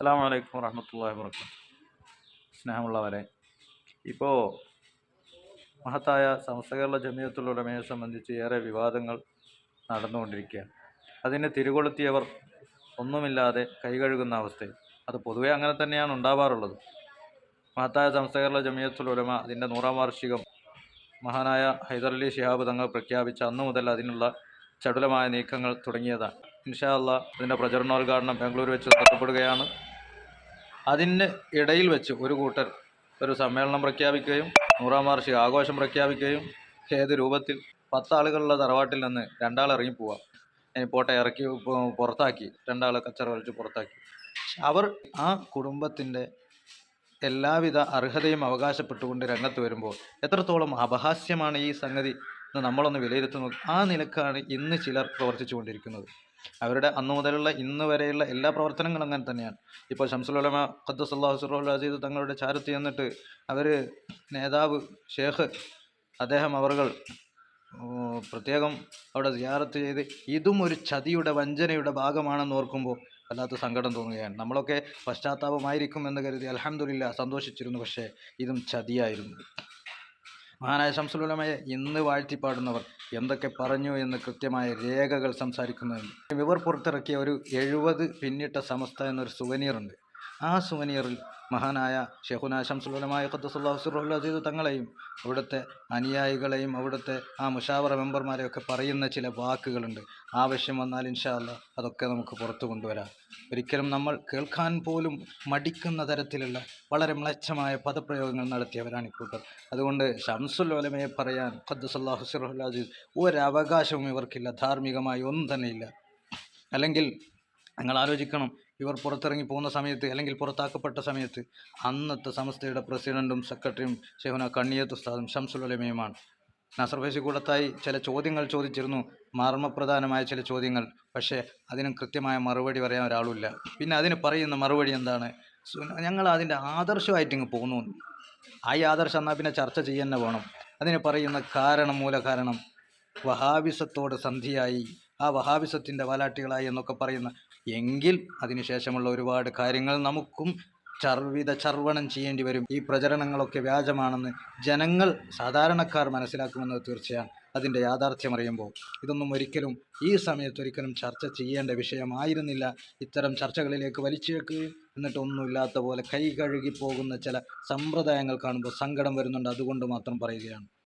അസ്സാം വലൈക്കും വറഹമത്തല്ലാ വർക്കാത്തു സ്നേഹമുള്ളവരെ ഇപ്പോൾ മഹത്തായ സമസ്ത കേരള ജമിയത്തുലമയെ സംബന്ധിച്ച് ഏറെ വിവാദങ്ങൾ നടന്നുകൊണ്ടിരിക്കുകയാണ്. അതിനെ തിരികൊളുത്തിയവർ ഒന്നുമില്ലാതെ കൈകഴുകുന്ന അവസ്ഥയിൽ. അത് പൊതുവെ അങ്ങനെ തന്നെയാണ് ഉണ്ടാവാറുള്ളത്. മഹത്തായ സമസ്ത കേരള ജമിയത്തുലമ അതിന്റെ നൂറാം വാർഷികം മഹാനായ ഹൈദരലി ശിഹാബ് തങ്ങൾ പ്രഖ്യാപിച്ച അന്നു മുതൽ അതിനുള്ള ചടുലമായ നീക്കങ്ങൾ തുടങ്ങിയതാണ്. ഇൻഷാ അല്ല അതിന്റെ പ്രചരണോദ്ഘാടനം ബാംഗ്ലൂർ വെച്ച് നടത്തപ്പെടുകയാണ്. അതിന് ഇടയിൽ വെച്ച് ഒരു കൂട്ടർ ഒരു സമ്മേളനം പ്രഖ്യാപിക്കുകയും നൂറാം വാർഷിക ആഘോഷം പ്രഖ്യാപിക്കുകയും ഏത് രൂപത്തിൽ പത്താളുകളുള്ള തറവാട്ടിൽ നിന്ന് രണ്ടാൾ ഇറങ്ങി പോവാം. ഇനി പോട്ടെ ഇറക്കി പുറത്താക്കി. രണ്ടാൾ കച്ചറ വലിച്ച് പുറത്താക്കി. അവർ ആ കുടുംബത്തിന്റെ എല്ലാവിധ അർഹതയും അവകാശപ്പെട്ടുകൊണ്ട് രംഗത്ത് വരുമ്പോൾ എത്രത്തോളം അപഹാസ്യമാണ് ഈ സംഗതി എന്ന് നമ്മളൊന്ന് വിലയിരുത്തുന്നത്. ആ നിലക്കാണ് ഇന്ന് ചിലർ പ്രവർത്തിച്ചു കൊണ്ടിരിക്കുന്നത് അവരുടെ അന്നു മുതലുള്ള ഇന്ന് വരെയുള്ള എല്ലാ പ്രവർത്തനങ്ങളും അങ്ങനെ തന്നെയാണ്. ഇപ്പോൾ ഷംസുലമ ഖദ്ദസല്ലാഹുസുറുൽ അസീദ് തങ്ങളുടെ ചാരത്ത് എന്നിട്ട് അവർ നേതാവ് ഷേഖ് അദ്ദേഹം അവർകൾ പ്രത്യേകം അവിടെ സിയാറത്ത് ചെയ്ത് ഇതും ഒരു ചതിയുടെ വഞ്ചനയുടെ ഭാഗമാണെന്ന് ഓർക്കുമ്പോൾ വല്ലാത്ത സങ്കടം തോന്നുകയാണ്. നമ്മളൊക്കെ പശ്ചാത്താപമായിരിക്കും എന്ന് കരുതി അലഹമില്ല സന്തോഷിച്ചിരുന്നു. പക്ഷേ ഇതും ചതിയായിരുന്നു. മഹാനായ ശംസുലമയെ ഇന്ന് വാഴ്ത്തിപ്പാടുന്നവർ എന്തൊക്കെ പറഞ്ഞു എന്ന് കൃത്യമായ രേഖകൾ സംസാരിക്കുന്നുണ്ട് ഇവർ പുറത്തിറക്കിയ ഒരു എഴുപത് പിന്നിട്ട സമസ്ത എന്നൊരു സുവനീറുണ്ട് ആ സുവനീറിൽ മഹാനായ ഷെഹുന ശംസുലമായ ഖദ്സുല്ലാഹുസുറുൽ അസീദ് തങ്ങളെയും അവിടുത്തെ അനുയായികളെയും അവിടുത്തെ ആ മുഷാവറ മെമ്പർമാരെയൊക്കെ പറയുന്ന ചില വാക്കുകളുണ്ട്. ആവശ്യം വന്നാൽ ഇൻഷാല്ല അതൊക്കെ നമുക്ക് പുറത്തു കൊണ്ടുവരാം. ഒരിക്കലും നമ്മൾ കേൾക്കാൻ പോലും മടിക്കുന്ന തരത്തിലുള്ള വളരെ മ്ലച്ഛമായ പദപ്രയോഗങ്ങൾ നടത്തിയവരാണ് ഇക്കൂട്ടർ അതുകൊണ്ട് ഷംസുൽ ഒലമയെ പറയാൻ ഖദ്സുല്ലാഹു സിറുൽ അസീദ് ഒരവകാശവും ഇവർക്കില്ല. ധാർമ്മികമായി ഒന്നും തന്നെയില്ല. അല്ലെങ്കിൽ നിങ്ങൾ ആലോചിക്കണം ഇവർ പുറത്തിറങ്ങി പോകുന്ന സമയത്ത് അല്ലെങ്കിൽ പുറത്താക്കപ്പെട്ട സമയത്ത് അന്നത്തെ സംസ്ഥയുടെ പ്രസിഡന്റും സെക്രട്ടറിയും ഷെഹുന കണ്ണിയത്ത് ഉസ്താദും ഷംസുൽ ഉലമയുമാണ്. നസർ ഫൈസി കൂടത്തായി ചില ചോദ്യങ്ങൾ ചോദിച്ചിരുന്നു. മർമ്മപ്രധാനമായ ചില ചോദ്യങ്ങൾ. പക്ഷേ അതിനും കൃത്യമായ മറുപടി പറയാൻ ഒരാളുമില്ല. പിന്നെ അതിന് പറയുന്ന മറുപടി എന്താണ്? ഞങ്ങൾ അതിന്റെ ആദർശമായിട്ട് ഇങ്ങ് പോകുന്നു. ആ ഈ ആദർശം എന്നാൽ പിന്നെ ചർച്ച ചെയ്യാൻ വേണം. അതിന് പറയുന്ന കാരണം മൂലകാരണം വഹാബിസത്തോട് സന്ധിയായി. ആ വഹാബിസത്തിന്റെ വാലാട്ടികളായി എന്നൊക്കെ പറയുന്ന. എങ്കിൽ അതിനുശേഷമുള്ള ഒരുപാട് കാര്യങ്ങൾ നമുക്കും ചർവിത ചർവണം ചെയ്യേണ്ടി വരും. ഈ പ്രചരണങ്ങളൊക്കെ വ്യാജമാണെന്ന് ജനങ്ങൾ സാധാരണക്കാർ മനസ്സിലാക്കുമെന്നത് തീർച്ചയാണ്. അതിന്റെ യാഥാർത്ഥ്യം അറിയുമ്പോൾ ഇതൊന്നും ഒരിക്കലും ഈ സമയത്ത് ഒരിക്കലും ചർച്ച ചെയ്യേണ്ട വിഷയമായിരുന്നില്ല. ഇത്തരം ചർച്ചകളിലേക്ക് വലിച്ചേക്കുകയും എന്നിട്ട് ഒന്നുമില്ലാത്ത പോലെ കൈ കഴുകി പോകുന്ന ചില സമ്പ്രദായങ്ങൾ കാണുമ്പോൾ സങ്കടം വരുന്നുണ്ട്. അതുകൊണ്ട് മാത്രം പറയുകയാണ്.